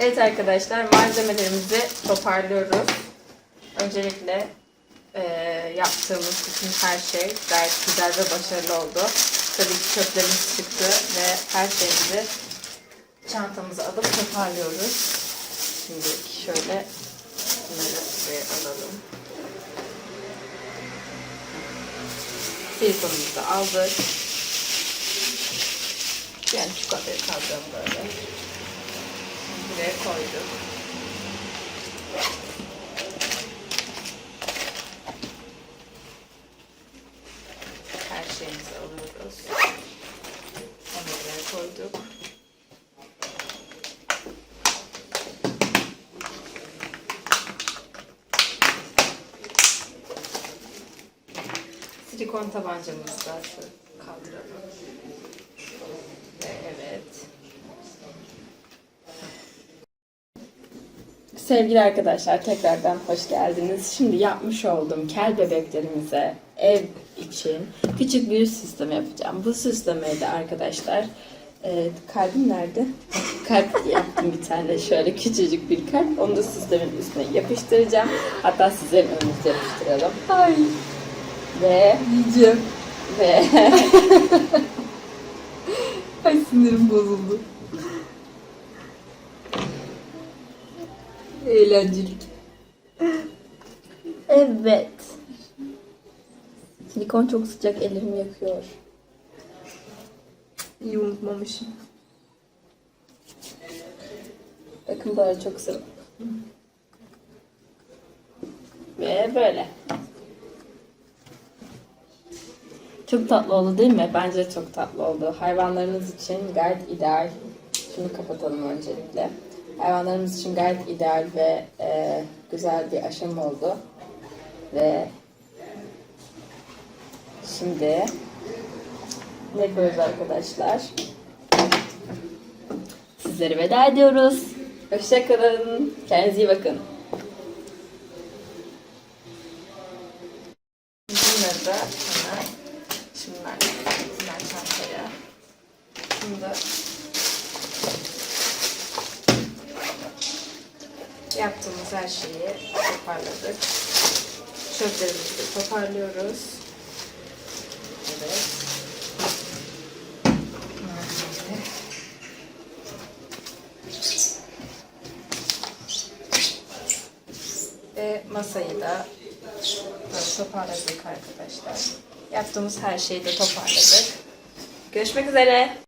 Evet arkadaşlar malzemelerimizi toparlıyoruz. Öncelikle eee, yaptığımız bütün her şey gayet güzel ve başarılı oldu. Tabii ki çöplerimiz çıktı ve her şeyimizi çantamıza alıp toparlıyoruz. Şimdi şöyle bunları buraya alalım. Silikonumuzu aldık. Yani çikolatayı kaldıralım böyle. Koyduk. Her şeyimizi alıyoruz. Buraya koyduk. Silikon tabancamızı da kaldıralım. Ve evet. Sevgili arkadaşlar tekrardan hoş geldiniz. Şimdi yapmış olduğum kel bebeklerimize ev için küçük bir sistem yapacağım. Bu sisteme de arkadaşlar e, kalbim nerede? Kalp yaptım bir tane şöyle küçücük bir kalp. Onu da sistemin üstüne yapıştıracağım. Hatta sizlerin önünüze yapıştıralım. Ay. Ve Yiyeceğim. ve Ay sinirim bozuldu. Eğlencelik. evet. Silikon çok sıcak ellerimi yakıyor. İyi unutmamışım. Bakın böyle çok sık. Ve böyle. Çok tatlı oldu değil mi? Bence çok tatlı oldu. Hayvanlarımız için gayet ideal. Şunu kapatalım öncelikle. Hayvanlarımız için gayet ideal ve e, güzel bir aşama oldu. Ve şimdi ne yapıyoruz arkadaşlar? Sizlere veda ediyoruz. Hoşçakalın. Kendinize iyi bakın. Bunları da hemen şimdi ben çantaya. Bunu da yaptığımız her şeyi toparladık. Çöplerimizi de toparlıyoruz. Evet. Ve masayı da toparladık arkadaşlar. Yaptığımız her şeyi de toparladık. Görüşmek üzere.